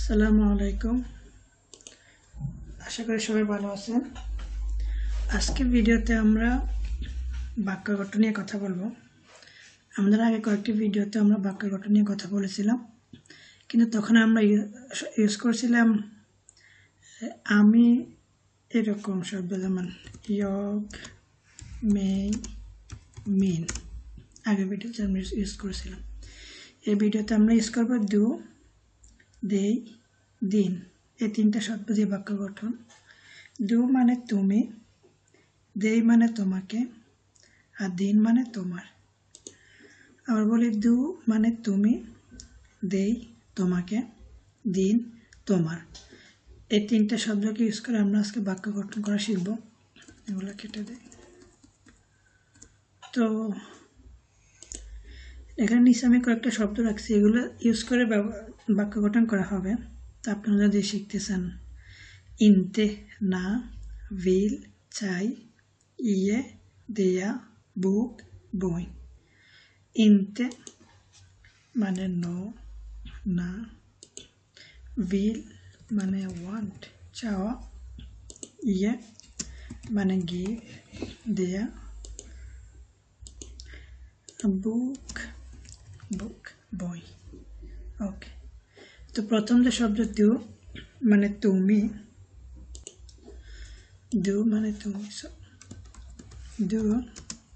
আসসালামু আলাইকুম। আশা করি সবাই ভালো আছেন। আজকের ভিডিওতে আমরা বাক্য গঠন নিয়ে কথা বলব। আমাদের আগে কয়েকটি ভিডিওতে আমরা বাক্য গঠন নিয়ে কথা বলেছিলাম। কিন্তু তখন আমরা ইউজ করছিলাম, আমি এরকম শব্দ যেমন ইয়গ মে মিন। আগের ভিডিওতে আমরা ইউজ করেছিলাম। এই ভিডিওতে আমরা ইউজ করব ডু দেই, দিন। এই তিনটা শব্দ দিয়ে বাক্য গঠন। দু মানে তুমি, দেই মানে তোমাকে, আর দিন মানে তোমার। আবার বলি, দু মানে তুমি, দেই তোমাকে, দিন তোমার। এই তিনটা শব্দকে ইউজ করে আমরা আজকে বাক্য গঠন করা শিখব। এগুলো কেটে দেয় তো এখানে নিচে আমি কয়েকটা শব্দ রাখছি। এগুলো ইউজ করে বাক্য গঠন করা হবে। তো আপনারা যদি শিখতে চান ইনতে, না, ভিল, চাই ইয়ে দেয়া, বুক, বই। ইনতে মানে নো, না। ভিল মানে ওয়ান্ট, চাওয়া। ইয়ে মানে গিভ, দেয়া। বুক বুক, বই। ওকে। তো প্রথম যে শব্দ দু মানে তুমি, দু মানে তুমি দু,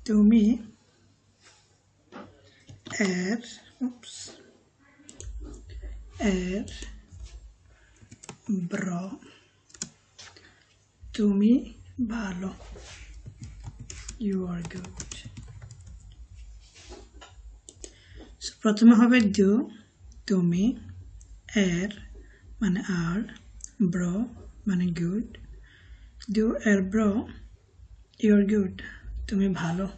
তুমি, এর উপস এর, ব্র, তুমি ভালো ইউ আর গুড প্রথমে হবে দু, তুমি এর মানে আর, ব্র মানে গুড। ডু এর ব্র ইউর গুড তুমি ভালো।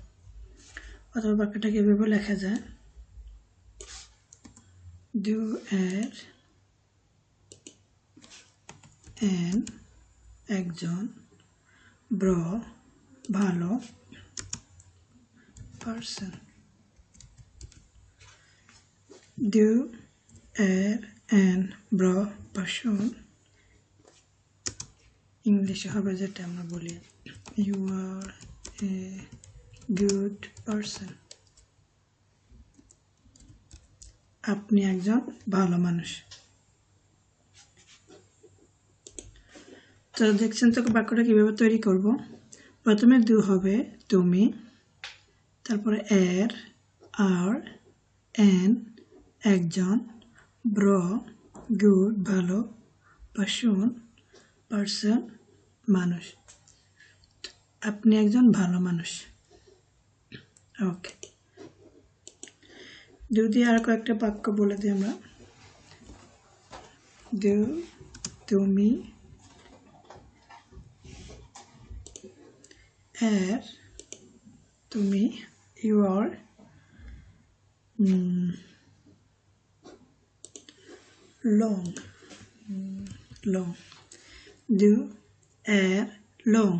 অথবা বাক্যটাকে এভাবে লেখা যায়? ডু এর এন একজন ব্র ভালো পার্সন ডু এর এন ব্র পার্সন। ইংলিশে হবে যেটা আমরা বলি। You are a good person আপনি একজন ভালো মানুষ। তো দেখছেন তো বাক্যটা কীভাবে তৈরি করব। প্রথমে দু হবে তুমি, তারপরে এর, আর এন একজন ব্র গুড ভালো পার্সন পার্সন, মানুষ। আপনি একজন ভালো মানুষ। ওকে। যদি আর কয়েকটা বাক্য বলে দিই আমরা। তুমি, এর, তুমি ইউ আর লং লং দু এর লং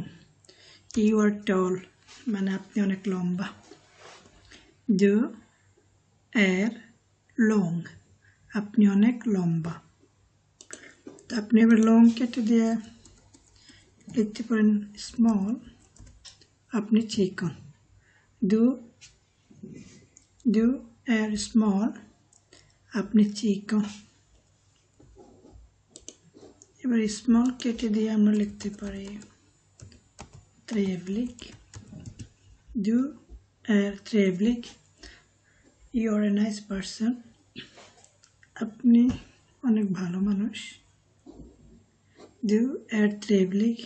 ইউ আর টল মানে আপনি অনেক লম্বা দু এর লং আপনি অনেক লম্বা তো আপনি এবার লং কেটে দিয়ে লিখতে পারেন স্মল আপনি চিকন দু দু এর স্মল আপনি চিকন এবার স্মল কেটে দিয়ে আমরা লিখতে পারি trevlig. Du är trevlig. You are a nice. আপনি অনেক ভালো মানুষ দু এর ট্রেভলিক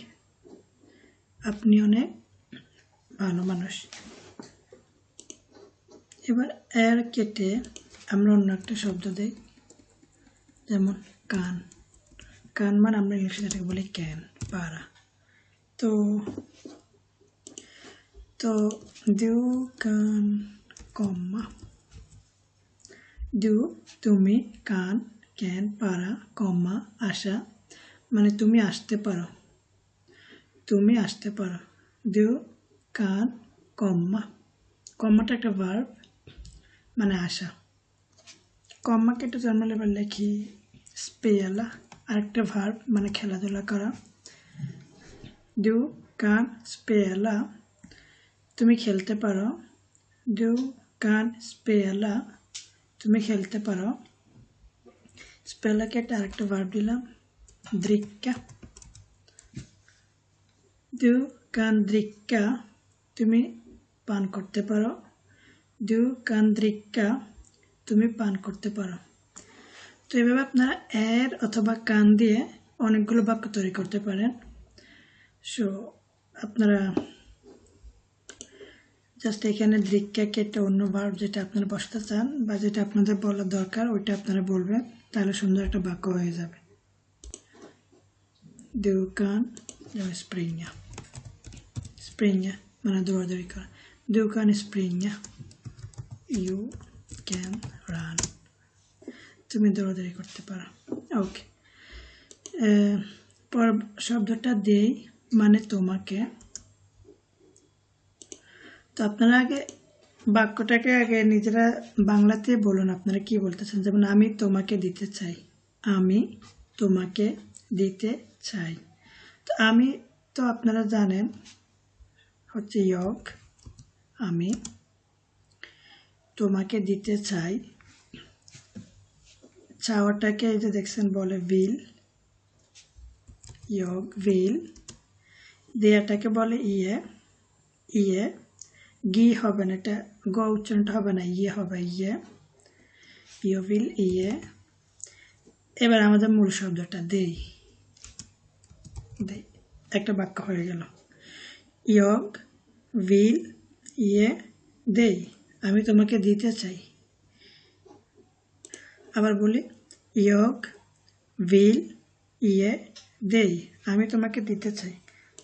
আপনি অনেক ভালো মানুষ এবার এর কেটে আমরা অন্য একটা শব্দ দিই, যেমন কান কান মানে আমরা ইংলিশে যেটাকে বলি ক্যান পারা। তো তো দু কান, কম্মা। দু, তুমি, কান ক্যান পারা, কম্মা আসা মানে তুমি আসতে পারো। তুমি আসতে পারো। দু, কান, কম্মা। কম্মাটা একটা ভার্ব মানে আসা কম্মাকে একটু এবার লেখি, স্পেলা। আরেকটা ভার্ব মানে খেলাধুলা করা। ডু কান স্পেলা তুমি খেলতে পারো। ডু কান স্পেলা তুমি খেলতে পারো। স্পেলাকে একটা আরেকটা ভার্ব দিলাম। দ্রিক্কা। ডু কান, দ্রিক্কা। তুমি পান করতে পারো। ডু কান, দ্রিক্কা। তুমি পান করতে পারো। তো এভাবে আপনারা এর অথবা কান দিয়ে অনেকগুলো বাক্য তৈরি করতে পারেন। সো আপনারা জাস্ট এখানে দৃক্ষা কেটে অন্য ভার্ব যেটা আপনারা বসতে চান বা যেটা আপনাদের বলার দরকার, ওইটা আপনারা বলবেন, তাহলে সুন্দর একটা বাক্য হয়ে যাবে। দুকান স্প্রিংয়া স্প্রিংয়া মানে দৌড়াদৌড়ি করা। দুকান স্প্রিংয়া ইউ ক্যান রান তুমি দৌড়াদৌড়ি করতে পারো। ওকে পর শব্দটা দেই মানে তোমাকে। তো আপনারা আগে বাক্যটাকে আগে নিজেরা বাংলাতে বলুন, আপনারা কি বলতেছেন? যেমন, আমি তোমাকে দিতে চাই। আমি তোমাকে দিতে চাই। তো আমি, তো আপনারা জানেন, হচ্ছে ইয়গ। আমি তোমাকে দিতে চাই। চাওয়াটাকে এই যে দেখছেন বলে বিল ইয়গ বিল দেয়াটাকে বলে ইয়ে ইয়ে গি হবে না, এটা গ উচ্চারণটা হবে না ইয়ে হবে ইয়ে ইয়ভিল ইয়ে। এবার আমাদের মূল শব্দটা দেই। দেই, একটা বাক্য হয়ে গেল। ইয়গ উইল ইয়ে দেই। আমি তোমাকে দিতে চাই। আবার বলি ইয়গ উইল ইয়ে দেই, আমি তোমাকে দিতে চাই।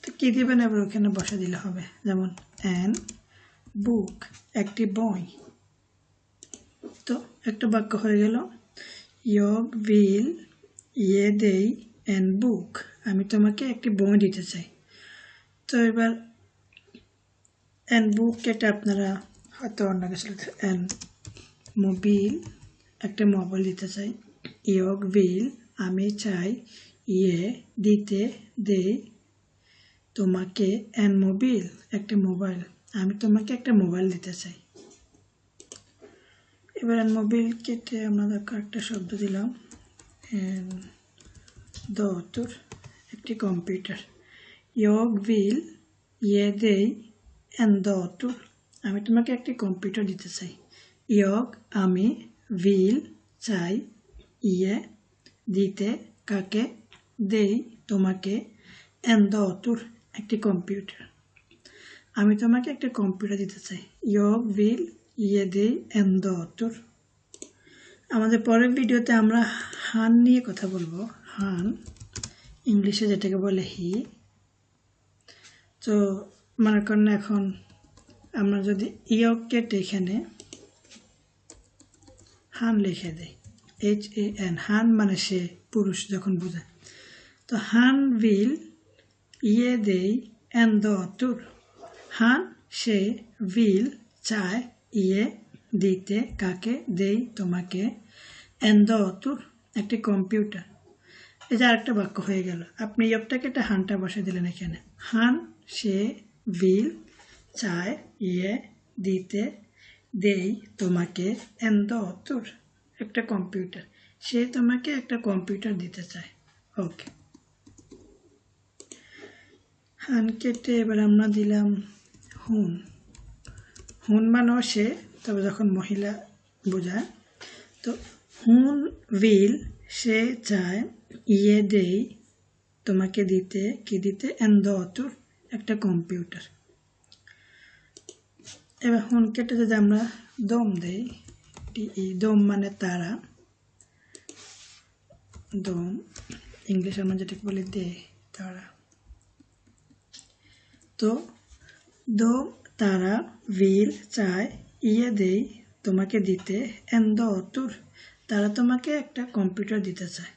তো কী দিবেন এবার ওখানে বসে দিলে হবে? যেমন, অ্যান বুক, একটি বই। তো একটা বাক্য হয়ে গেল ইয়গ উইল ইয়ে দেই, অ্যান বুক, আমি তোমাকে একটি বই দিতে চাই। তো এবার, অ্যান বুক, এটা আপনারা হয়তো অন্য কিছু অ্যান মোবিল একটা মোবাইল দিতে চাই। ইয়গ, বিল, আমি চাই ইয়ে দিতে দেই তোমাকে অ্যান মোবিল, একটা মোবাইল। আমি তোমাকে একটা মোবাইল দিতে চাই। এবার মোবিল কেটে আমরা একটা শব্দ দিলাম। দতুর একটি কম্পিউটার। ইয়গ, বিল ইয়ে দেই অ্যান দতুর আমি তোমাকে একটি কম্পিউটার দিতে চাই। ইয়গ, আমি উইল চাই ইয়ে দিতে কাকে দেই তোমাকে অ্যান দতুর একটি কম্পিউটার আমি তোমাকে একটা কম্পিউটার দিতে চাই ইয়গ উইল ইয়ে দেই অ্যান দতুর আমাদের পরের ভিডিওতে আমরা হান নিয়ে কথা বলব হান ইংলিশে যেটাকে বলে হি তো মনে করেন এখন আমরা যদি ইয়গ কেটে এখানে হান লিখে দেয়। এইচ এ এন হান মানে সে পুরুষ যখন বোঝায় তো হান উইল ইয়ে দেই এন দ তুর। হান সে উইল চায় ইয়ে দিতে কাকে দেই তোমাকে এন দ তুর, একটি কম্পিউটার। যে আরেকটা বাক্য হয়ে গেল। আপনি ইয়কটাকে একটা হানটা বসে দিলেন এখানে। হান সে উইল চায় ইয়ে দিতে দেই তোমাকে এন দ তুর একটা কম্পিউটার সে তোমাকে একটা কম্পিউটার দিতে চায়। ওকে হান কেটে এবার আমরা দিলাম হুন। হুন মানেও সে, তবে যখন মহিলা বোঝায়, তো হুন উইল সে চায় ইয়ে দেই তোমাকে দিতে, কি দিতে? এন দতুর একটা কম্পিউটার এবার হুন কেটে যদি আমরা দম দেই দম মানে তারা। দম, ইংলিশ আমরা যেটাকে বলি দে, তারা। তো দম, তারা উইল চায় ইয়ে দেই, তোমাকে দিতে এন দ অতুর তারা তোমাকে একটা কম্পিউটার দিতে চায়।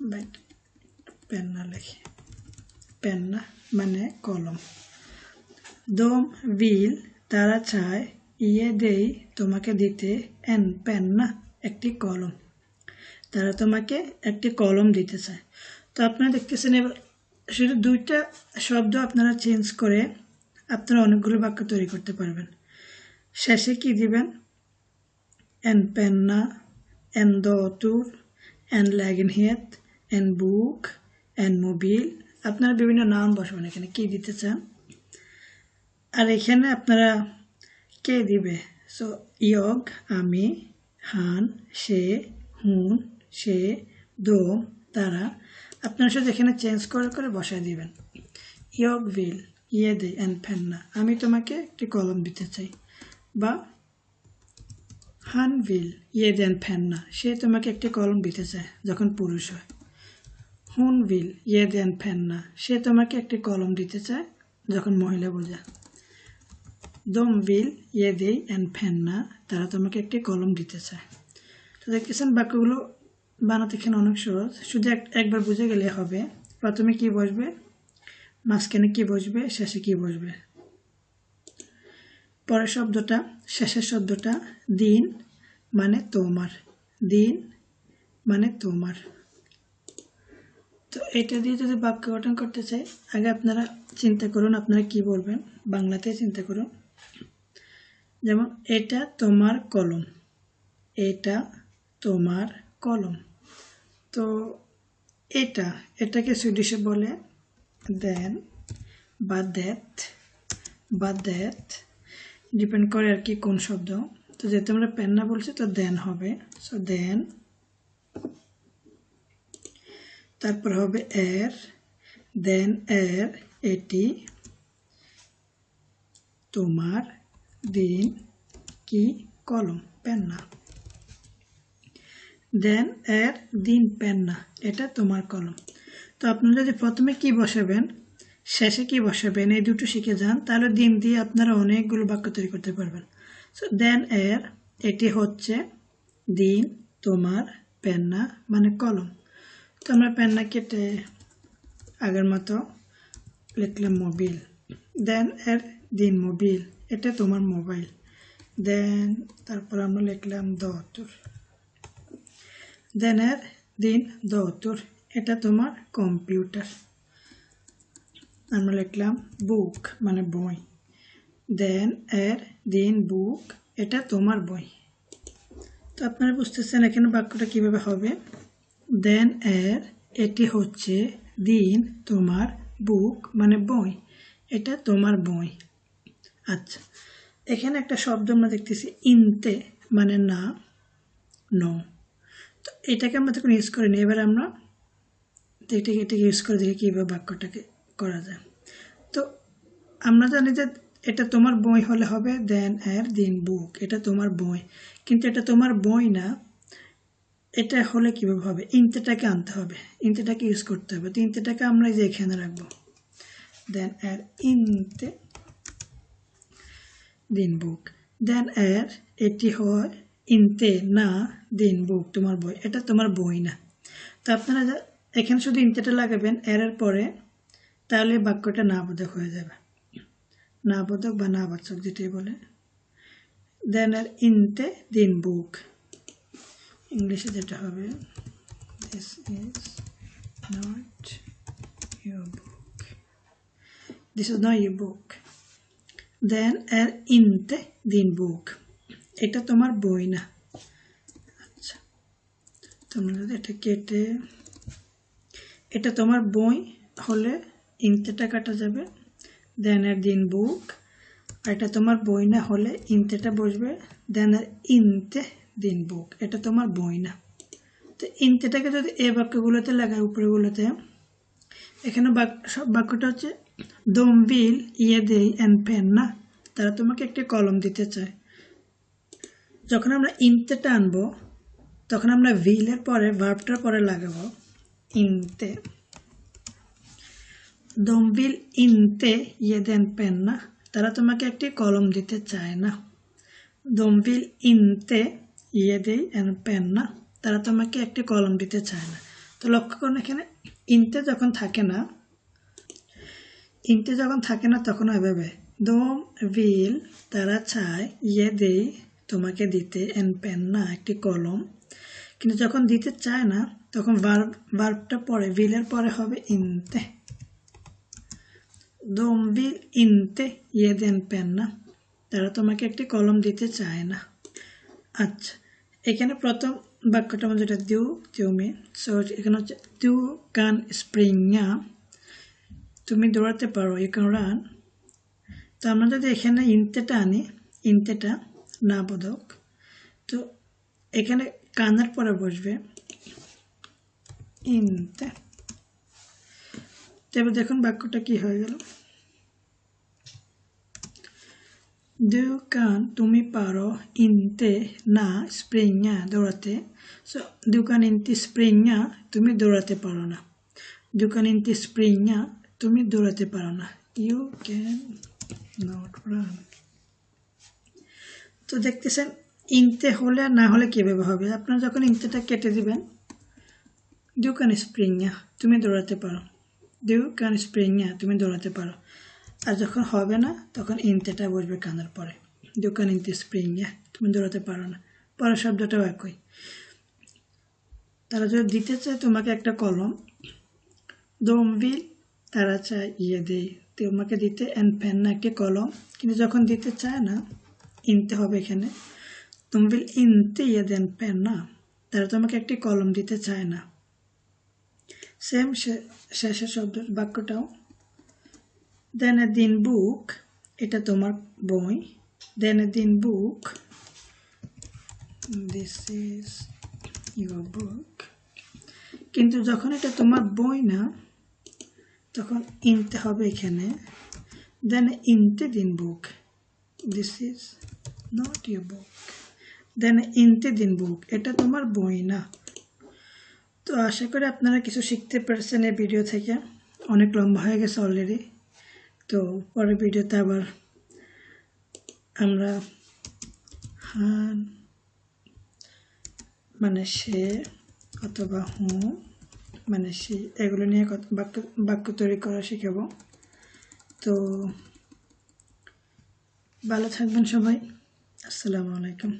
বাট পেন না লেখে। পেন না মানে কলম। দম বিল তারা চায় ইয়ে দেই তোমাকে দিতে এন পেন না একটি কলম। তারা তোমাকে একটি কলম দিতে চায়। তো আপনারা দেখতেছেন এবার শুধু দুইটা শব্দ আপনারা চেঞ্জ করে আপনারা অনেকগুলো বাক্য তৈরি করতে পারবেন। শেষে কি দিবেন? en penna, en dator, en lägenhet, en বুক en মোবিল। আপনারা বিভিন্ন নাম বসবেন এখানে। কি দিতে চান? আর এখানে আপনারা কে দিবে? সো ইয়গ আমি হান সে হুন সে দো তারা। আপনারা শুধু এখানে চেঞ্জ করে করে বসায় দিবেন। ইয়গ উইল ইয়ে দে অ্যান্ড ফেন্না আমি তোমাকে একটি কলম দিতে চাই। বা হান উইল ইয়ে দেন ফেন্না সে তোমাকে একটি কলম দিতে চায়, যখন পুরুষ হয়। হুন উইল ইয়ে দেন ফেন্না সে তোমাকে একটি কলম দিতে চায়, যখন মহিলা বোঝায় দম উইল ইয়ে দেই অ্যান্ড না, তারা তোমাকে একটি কলম দিতে চায়। তো দেখতেছেন বাক্যগুলো বানাতে এখানে অনেক সহজ। শুধু এক একবার বুঝে গেলে হবে। প্রথমে কি বসবে? মাঝখানে কি বসবে? শেষে কি বসবে? পরের শব্দটা, শেষের শব্দটা, দিন মানে তোমার। দিন মানে তোমার। তো এটা দিয়ে যদি বাক্য গঠন করতে চাই, আগে আপনারা চিন্তা করুন, আপনারা কি বলবেন? বাংলাতে চিন্তা করুন। যেমন, এটা তোমার কলম। এটা তোমার কলম। তো এটা, এটাকে সুইডিশে বলে দেন বা দ্যাট বা দ্যাট ডিপেন্ড করে আর কি কোন শব্দ। তো যেহেতু আমরা পেন্না বলছি, তো দেন হবে। সো দেন। তারপর হবে এর। দেন এর এটি তোমার দিন কি? কলম, পেন্না। দেন এর দিন পেন্না, এটা তোমার কলম। তো আপনারা যদি প্রথমে কি বসাবেন, শেষে কি বসাবেন, এই দুটো শিখে যান, তাহলে দিন দিয়ে আপনারা অনেকগুলো বাক্য তৈরি করতে পারবেন। সো দেন এর, এটি হচ্ছে দিন, তোমার পেন্না মানে কলম। তো আমরা পেন্না কেটে আগের মতো লিখলাম মোবিল। দেন এর দিন মোবিল। এটা তোমার মোবাইল। দেন তারপর আমরা লিখলাম দতুর দেন এর দিন দতুর এটা তোমার কম্পিউটার। আমরা লিখলাম বুক মানে বই। দেন এর দিন বুক, এটা তোমার বই। তো আপনারা বুঝতেছেন এখানে বাক্যটা কীভাবে হবে? দেন এর, এটি হচ্ছে দিন তোমার বুক মানে বই। এটা তোমার বই। আচ্ছা এখানে একটা শব্দ আমরা দেখতেছি, ইনতে মানে না, ন। তো এটাকে আমরা তখন ইউজ করিনি। এবার আমরা এটাকে এটাকে ইউজ করে দেখি কীভাবে বাক্যটাকে করা যায়। তো আমরা জানি যে এটা তোমার বই হলে হবে দেন, এর, দিন, বুক। এটা তোমার বই। কিন্তু এটা তোমার বই না, এটা হলে কীভাবে হবে? ইনতেটাকে আনতে হবে। ইনতেটাকে ইউজ করতে হবে। তো ইনতেটাকে আমরা এই যে এখানে রাখব। দেন, এর, ইনতে দিন বুক দেন এর এটি হয় ইনতে না দিন বুক তোমার বই। এটা তোমার বই না। তো আপনারা এখানে শুধু ইনতেটা লাগাবেন, এর পরে তাহলে বাক্যটা না বোধক হয়ে যাবে। না বোধক বা না বাচক যেটাই বলে। দেন আর ইনতে দিন বুক ইংলিশে যেটা হবে this is not your book this is not your book দেন আর ইনতে দিন বুক এটা তোমার বই না। আচ্ছা তোমরা যদি এটা কেটে, এটা তোমার বই হলে ইনতেটা কাটা যাবে। দেন এর দিন বুক আর এটা তোমার বই না হলে ইনতেটা বসবে। দেন আর ইনতে দিন বুক এটা তোমার বই না। তো ইনতেটাকে যদি এ বাক্যগুলোতে লাগায় উপরেগুলোতে এখানে বাক্য সব বাক্যটা হচ্ছে দম বিল ইয়ে দেই অ্যান্ড পেন না, তারা তোমাকে একটি কলম দিতে চায়। যখন আমরা ইনতে আনব তখন আমরা ভিলের পরে, ভার্বটার পরে লাগাবো, ইনতে। দমবিল ইনতে ইয়ে দেন পেন না, তারা তোমাকে একটি কলম দিতে চায় না। দমবিল ইনতে ইয়ে দেই পেন না, তারা তোমাকে একটি কলম দিতে চায় না। তো লক্ষ্য করুন এখানে, ইনতে যখন থাকে না ইনতে যখন থাকে না তখন এভাবে দম বিল তারা চায় ইয়ে দেই, তোমাকে দিতে, এন পেন না, একটি কলম। কিন্তু যখন দিতে চায় না, তখন ভার্ব ভার্বটা পরে ভিলের পরে হবে ইনতে। দম vill ইনতে ইয়ে দেন en penna তারা তোমাকে একটি কলম দিতে চায় না। আচ্ছা এখানে প্রথম বাক্যটা আমাদের যেটা দিউ তুমি সো এখানে হচ্ছে দু কান স্প্রিংয়া তুমি দৌড়াতে পারো ইউ ক্যান রান তো আমরা যদি এখানে ইনতেটা আনি ইনতেটা না বোধক তো এখানে কানের পরে বসবে ইনতে তবে দেখুন বাক্যটা কি হয়ে গেল Du kan, তুমি পারো, inte, না, springa, দৌড়াতে। So, du kan inte springa, তুমি দৌড়াতে পারো না। Du kan inte springa, তুমি দৌড়াতে পারো না। You can not run. তো দেখতেছেন, ইনতে হলে আর না হলে কীভাবে হবে? আপনারা যখন ইনতেটা কেটে দিবেন দু কান স্প্রিংয়া তুমি দৌড়াতে পারো। দু কান স্প্রিংয়া তুমি দৌড়াতে পারো। আর যখন হবে না, তখন ইনতেটা বসবে কানের পরে। দু কান ইনতে স্প্রিংয়া তুমি দৌড়াতে পারো না। পরের শব্দটাও একই। তারা যদি দিতে চায় তোমাকে একটা কলম দমবিল তারা চায় ইয়ে দেয় তোমাকে দিতে এন পেন না একটি কলম? কিন্তু যখন দিতে চায় না ইনতে হবে এখানে। তুমি বিল ইনতে ইয়ে দেন পেন না। তারা তোমাকে একটি কলম দিতে চায় না। সেম শেষের শব্দ বাক্যটাও। দেন এ দিন বুক, এটা তোমার বই। দেন এ দিন বুক দিস ইজ ইউর বুক কিন্তু যখন এটা তোমার বই না তখন ইনতে হবে এখানে। দেন ইনতে দিন বুক। This is not your book দেন ইনতে দিন বুক। এটা তোমার বই না। তো আশা করি আপনারা কিছু শিখতে পেরেছেন এই ভিডিও থেকে। অনেক লম্বা হয়ে গেছে অলরেডি তো পরের ভিডিওতে আবার আমরা হান মানে সে অথবা হু মানে সেই, এগুলো নিয়ে বাক্য বাক্য তৈরি করা শিখাবো। তো ভালো থাকবেন সবাই। আসসালামু আলাইকুম।